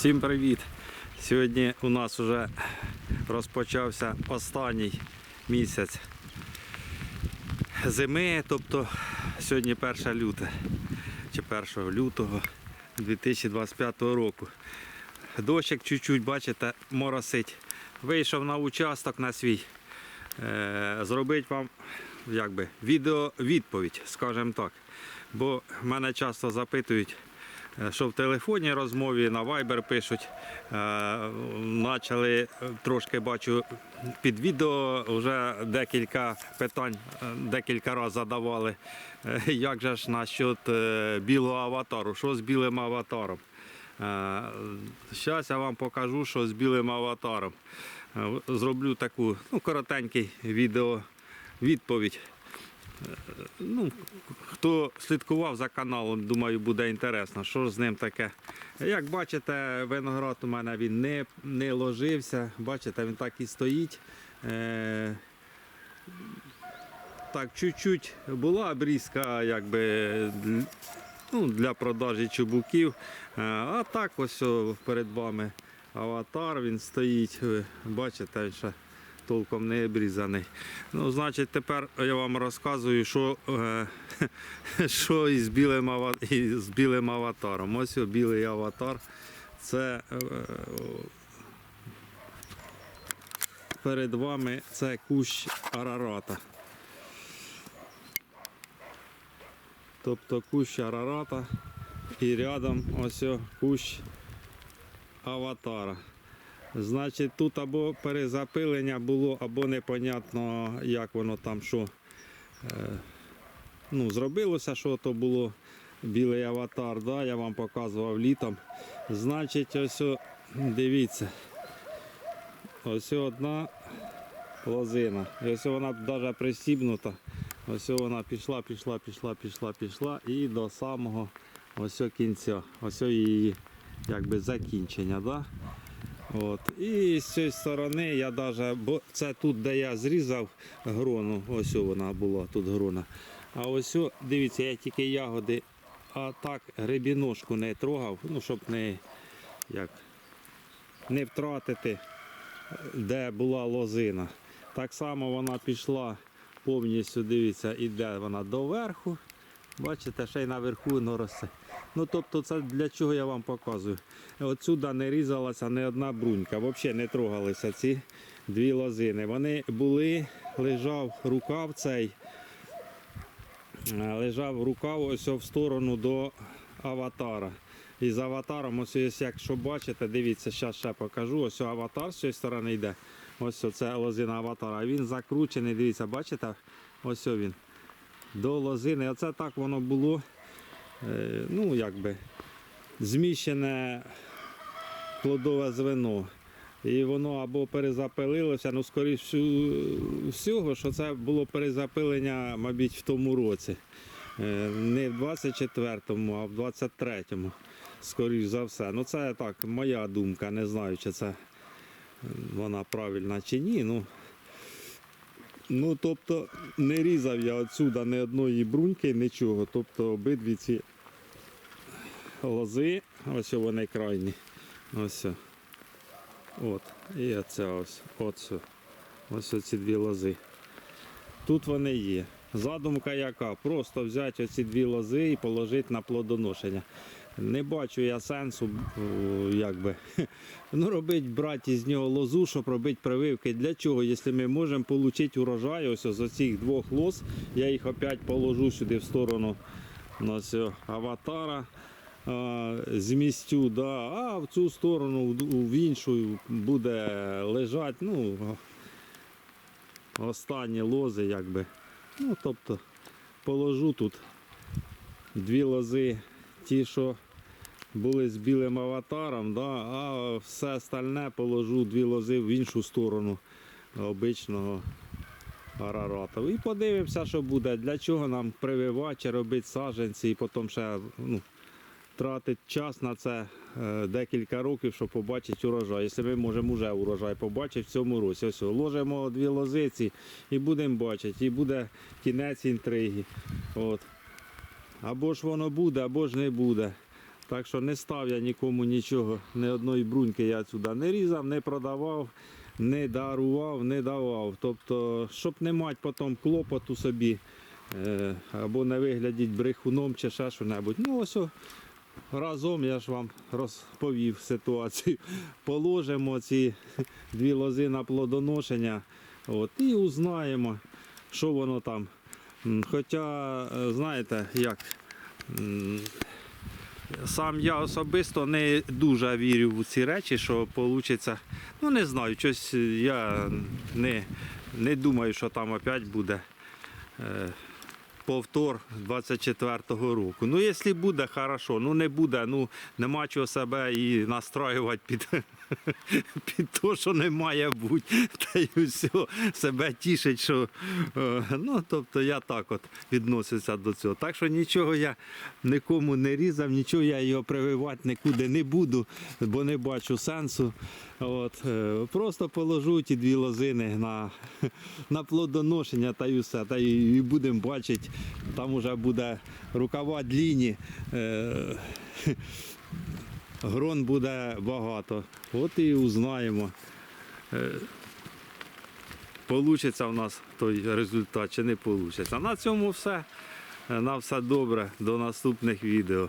Всім привіт! Сьогодні у нас вже розпочався останній місяць зими, тобто сьогодні 1 люте чи 1 лютого 2025 року. Дощик чуть-чуть, бачите, моросить. Вийшов на участок на свій. Е, зробити вам якби, відео відповідь, скажімо так. Бо мене часто запитують, що в телефонній розмові на Viber пишуть. Е, Почали трошки бачу під відео вже декілька питань, е, декілька разів задавали. Е, Як же ж насчет е, білого аватару? Що з білим аватаром? Зараз я вам покажу, що з білим аватаром. Е, Зроблю таку ну, коротенький відео відповідь. Е, Ну, хто слідкував за каналом, думаю, буде інтересно, що ж з ним таке. Як бачите, виноград у мене він не, не ложився. Бачите, він так і стоїть. Е, так, чуть-чуть була обрізка, якби ну, для продажі чубуків. Е, А так ось перед вами аватар, він стоїть. Ви бачите, ще толком не обрізаний. Ну, значить, тепер я вам розказую, що, е, що із, білим, із білим аватаром. Ось о, білий аватар. Це е, перед вами це кущ арарата. Тобто кущ арарата і рядом ось о кущ аватара. Значить, тут або перезапилення було, або непонятно, як воно там що е, ну, зробилося, що то було білий аватар, да, я вам показував літом. Значить, ось дивіться. Ось одна лозина. Ось вона навіть пристібнута. Ось вона пішла, пішла, пішла, пішла, пішла і до самого ось кінця. Ось її якби закінчення. Да? От. І з цієї сторони я навіть, бо це тут, де я зрізав грону, ось вона була тут грона. А ось, дивіться, я тільки ягоди, а так грибіножку не трогав, ну, щоб не, як, не втратити, де була лозина. Так само вона пішла повністю, дивіться, іде вона доверху. Бачите, ще й наверху воно росте. Ну тобто це для чого я вам показую. Отсюди не різалася ні одна брунька, взагалі не трогалися ці дві лозини. Вони були, лежав рукав цей, е, лежав рукав ось в сторону до аватара. І з аватаром, ось якщо бачите, дивіться, зараз ще покажу. Ось аватар з цієї сторони йде. Ось це лозина аватара. Він закручений, дивіться, бачите? Ось він. До лозини. Оце так воно було. е, Ну, якби зміщене плодове звено. І воно або перезапилилося, ну, скоріш всього, що це було перезапилення, мабуть, в тому році. Е, Не в 24-му, а в 23-му, скоріш за все. Ну, це так, моя думка, не знаю, чи це вона правильна чи ні. Ну, ну тобто, не різав я отсюда ні одної бруньки, нічого. Тобто обидві ці лози, ось вони крайні. Ось. От. І оце ось. Оце. Ось оці дві лози. Тут вони є. Задумка яка? Просто взяти оці дві лози і положити на плодоношення. Не бачу я сенсу, якби, ну, робити, брати з нього лозу, щоб робити прививки. Для чого? Якщо ми можемо отримати урожай ось з оцих двох лоз, я їх опять положу сюди в сторону ну, ось, аватара змістю, да, а в цю сторону, в іншу буде лежати, ну, останні лози, якби. Ну, тобто, положу тут дві лози, ті, що були з білим аватаром, да, а все остальне положу дві лози в іншу сторону обичного арарата. І подивимося, що буде. Для чого нам прививати, робити саджанці і потім ще ну, тратить час на це е, декілька років, щоб побачити урожай. Якщо ми можемо вже урожай побачити в цьому році. Ось ложимо дві лозиці і будемо бачити, і буде кінець інтриги. От. Або ж воно буде, або ж не буде. Так що не став я нікому нічого, ні одної бруньки я сюди не різав, не продавав, не дарував, не давав. Тобто, щоб не мати потім клопоту собі, е, або не виглядіть брехуном чи ще що-небудь. Ну ось разом я ж вам розповів ситуацію. Положимо ці дві лози на плодоношення от, і узнаємо, що воно там. Хоча, е, знаєте, як. Сам я особисто не дуже вірю в ці речі, що вийде. Ну не знаю, щось я не, не думаю, що там опять буде е, повтор 24-го року. Ну, якщо буде, хорошо. Ну не буде, ну нема чого себе і настраювати під, під те, що не має бути. Та й все, себе тішить, що е, ну, тобто я так от відносився до цього. Так що нічого я нікому не різав, нічого я його прививати нікуди не буду, бо не бачу сенсу. От, е, просто положу ті дві лозини на, на плодоношення та й все. Та й, і будемо бачити, там вже буде рукава длінні. Грон буде багато. От і узнаємо. вийде в нас той результат чи не получиться. На цьому все. Е, На все добре. До наступних відео.